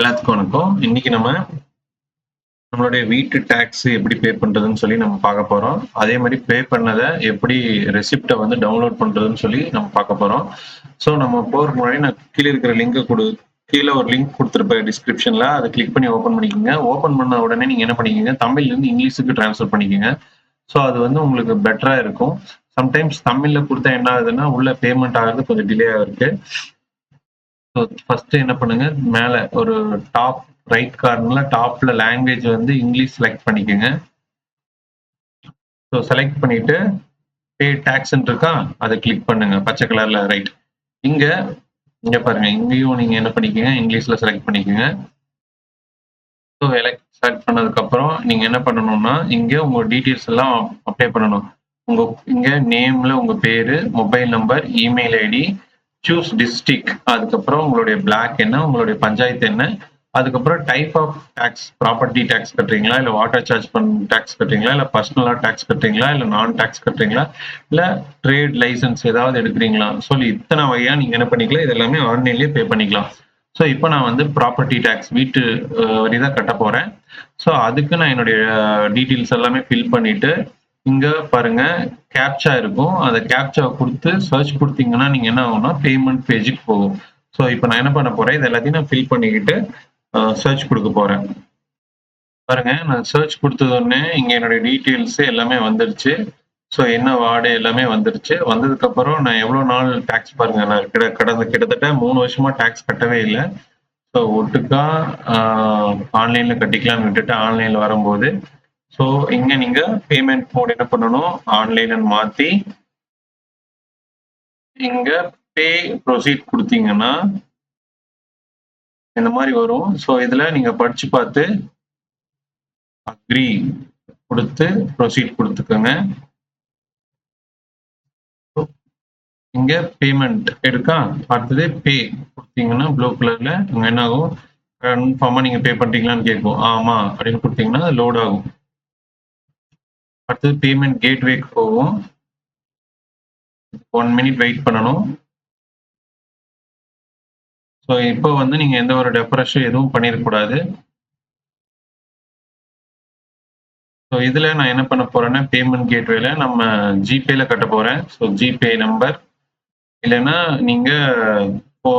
எல்லாத்துக்கும் வணக்கம். இன்னைக்கு நம்ம நம்மளுடைய வீட்டு டேக்ஸ் எப்படி பே பண்றதுன்னு சொல்லி நம்ம பார்க்க போறோம். அதே மாதிரி பே பண்ணதை எப்படி ரெசிப்டை வந்து டவுன்லோட் பண்றதுன்னு சொல்லி நம்ம பார்க்க போறோம். ஸோ நம்ம போறதுக்கு முன்னாடி நான் கீழே இருக்கிற லிங்கை கொடு கீழே ஒரு லிங்க் கொடுத்துருப்பேன் டிஸ்கிரிப்ஷன்ல அதை கிளிக் பண்ணி ஓப்பன் பண்ணிக்கோங்க. ஓப்பன் பண்ண உடனே நீங்க என்ன பண்ணிக்கோங்க? தமிழ்லேருந்து இங்கிலீஷுக்கு ட்ரான்ஸ்ஃபர் பண்ணிக்கோங்க. ஸோ அது வந்து உங்களுக்கு பெட்டரா இருக்கும். சம்டைம்ஸ் தமிழ்ல கொடுத்தா என்ன ஆகுதுன்னா உள்ள பேமெண்ட் ஆகுறது கொஞ்சம் டிலே ஆகிருக்கு ஸோ ஃபர்ஸ்ட் என்ன பண்ணுங்க? மேல ஒரு டாப் ரைட் கார்னர்ல டாப்ல லாங்குவேஜ் வந்து இங்கிலீஷ் செலக்ட் பண்ணிக்கோங்க. ஸோ செலக்ட் பண்ணிட்டு பே டேக்ஸ் இருக்கா? அதை கிளிக் பண்ணுங்க. பச்சை கலர்ல ரைட் இங்க இங்க பாருங்க. இங்கேயும் நீங்க என்ன பண்ணிக்கோங்க? இங்கிலீஷ்ல செலக்ட் பண்ணிக்கோங்க. ஸோ எலக்ட் செலக்ட் பண்ணதுக்கப்புறம் நீங்கள் என்ன பண்ணணும்னா இங்கே உங்கள் டீட்டெயில்ஸ் எல்லாம் அப்ளை பண்ணணும். உங்கள் இங்கே நேமில் உங்கள் பேர் mobile number email ID choose district அதுக்கப்புறம் உங்களுடைய பிளாக் என்ன உங்களுடைய பஞ்சாயத்து என்ன அதுக்கப்புறம் type of tax property tax கட்டுறீங்களா இல்லை வாட்டர் சார்ஜ் பண்ண டேக்ஸ் கட்டுறீங்களா இல்லை பர்சனலாக டேக்ஸ் கட்டுறீங்களா இல்லை நான் டேக்ஸ் கட்டுறீங்களா இல்லை ட்ரேட் லைசன்ஸ் ஏதாவது எடுக்கிறீங்களா? சொல்லி இத்தனை வகையாக நீங்கள் என்ன பண்ணிக்கலாம் இது எல்லாமே ஆன்லைன்லேயே பே பண்ணிக்கலாம். ஸோ இப்போ நான் வந்து ப்ராப்பர்ட்டி டேக்ஸ் வீட்டு வரி தான் கட்ட போகிறேன் ஸோ அதுக்கு நான் என்னுடைய டீட்டெயில்ஸ் எல்லாமே ஃபில் பண்ணிவிட்டு இங்க பாருங்க கேப்சா இருக்கும். அந்த கேப்சாவை கொடுத்து சர்ச் கொடுத்தீங்கன்னா நீங்க என்ன ஆகும்னா பேமெண்ட் பேஜுக்கு போகும். ஸோ இப்போ நான் என்ன பண்ண போறேன்? இது எல்லாத்தையும் நான் ஃபில் பண்ணிக்கிட்டு சர்ச் கொடுக்க போறேன். பாருங்க நான் சர்ச் கொடுத்தது உடனே இங்க என்னுடைய டீட்டெயில்ஸ் எல்லாமே வந்துருச்சு. ஸோ என்ன வார்டு எல்லாமே வந்துருச்சு. வந்ததுக்கப்புறம் நான் எவ்வளோ நாள் டேக்ஸ் பாருங்க நான் கிட கடந்த கிட்டத்தட்ட மூணு வருஷமா டேக்ஸ் கட்டவே இல்லை. ஸோ ஒட்டுக்கா ஆன்லைன்ல கட்டிக்கலாம்னு விட்டுட்டு ஆன்லைன்ல வரும்போது ஸோ இங்க நீங்க பேமெண்ட் மோட் என்ன பண்ணணும்? ஆன்லைன் மாத்தி இங்க பே ப்ரொசீட் கொடுத்தீங்கன்னா இந்த மாதிரி வரும். ஸோ இதுல நீங்க படிச்சு பார்த்து அக்ரி கொடுத்து ப்ரொசீட் கொடுத்துக்கோங்க. இங்க பேமெண்ட் இருக்கா அடுத்தது பே கொடுத்தீங்கன்னா ப்ளூ கலர்ல என்ன ஆகும் கன்ஃபார்மா நீங்க பே பண்றீங்களான்னு கேட்கும். ஆமா அப்படின்னு கொடுத்தீங்கன்னா லோட் ஆகும். அடுத்தது பேமெண்ட் கேட்வேக்கு போகும் ஒன் மினிட் வெயிட் பண்ணணும். ஸோ இப்போ வந்து நீங்கள் எந்த ஒரு டெப்ரெஷன் எதுவும் பண்ணிடக்கூடாது ஸோ இதில் நான் என்ன பண்ண போறேன்னா பேமெண்ட் கேட்வேல நம்ம ஜிபேல கட்ட போகிறேன் ஸோ ஜிபே நம்பர் இல்லைன்னா நீங்கள் இப்போ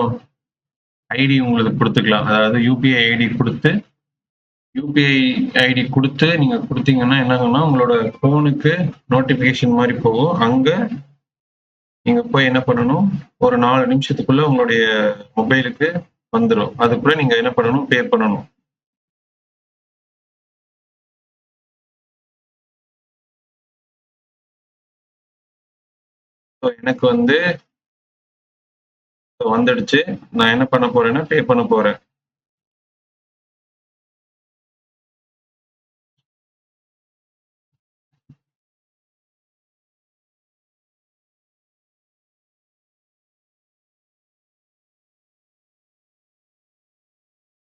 ஐடி உங்களுக்கு கொடுத்துக்கலாம். அதாவது யூபிஐ ஐடி கொடுத்து யூபிஐ ஐடி கொடுத்து நீங்க கொடுத்தீங்கன்னா என்னங்கன்னா உங்களோட ஃபோனுக்கு நோட்டிபிகேஷன் மாதிரி போகும். அங்க நீங்க போய் என்ன பண்ணணும்? ஒரு நாலு நிமிஷத்துக்குள்ள உங்களுடைய மொபைலுக்கு வந்துடும் அதுக்குள்ள நீங்க என்ன பண்ணணும்? பே பண்ணணும். எனக்கு வந்து வந்துடுச்சு. நான் என்ன பண்ண போறேன்னா பே பண்ண போறேன்.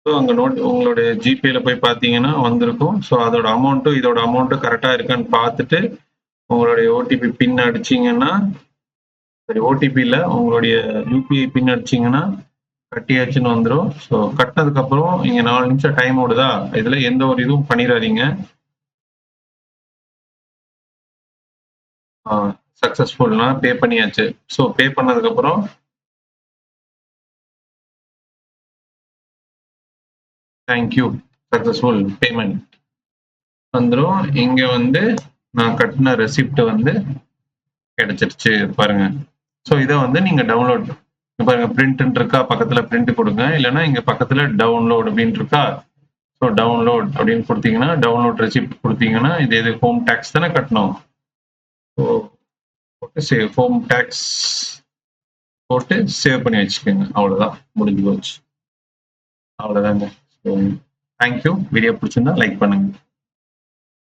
ஸோ அங்கே நோட் உங்களுடைய ஜிபேல போய் பார்த்தீங்கன்னா வந்திருக்கும். ஸோ அதோட அமௌண்ட்டும் இதோட அமௌண்ட்டும் கரெக்டாக இருக்கான்னு பார்த்துட்டு உங்களுடைய ஓடிபி பின் அடிச்சிங்கன்னா சரி ஓடிபியில் உங்களுடைய யூபிஐ பின் அடிச்சிங்கன்னா கட்டியாச்சுன்னு வந்துடும் ஸோ கட்டினதுக்கப்புறம் இங்கே நாலு நிமிஷம் டைம் ஓடுதா? இதில் எந்த ஒரு இதுவும் பண்ணிடாதீங்க. சக்ஸஸ்ஃபுல்னா பே பண்ணியாச்சு. ஸோ பே பண்ணதுக்கப்புறம் தேங்க்யூ சக்சஸ்ஃபுல் பேமெண்ட் வந்துடும் இங்க வந்து நான் கட்டின ரெசிப்ட் வந்து கிடைச்சிருச்சு பாருங்க. ஸோ இதை வந்து நீங்க டவுன்லோட் பாருங்க பிரிண்ட் இருக்கா? பக்கத்துல பிரிண்ட் கொடுங்க. இல்லைன்னா இங்க பக்கத்துல டவுன்லோட் அப்படின்னு இருக்கா? ஸோ டவுன்லோட் அப்படின்னு கொடுத்தீங்கன்னா டவுன்லோட் ரெசிப்ட் கொடுத்தீங்கன்னா இது எது? ஹோம் டேக்ஸ் தானே கட்டணும். ஸோ போட்டு சேவ் ஹோம் டேக்ஸ் போட்டு சேவ் பண்ணி வச்சுக்கோங்க. அவ்வளோதான் முடிஞ்சு போச்சு. அவ்வளோதாங்க தேங்க்யூ வீடியோ பிடிச்சிருந்தா லைக் பண்ணுங்க.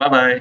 பாய்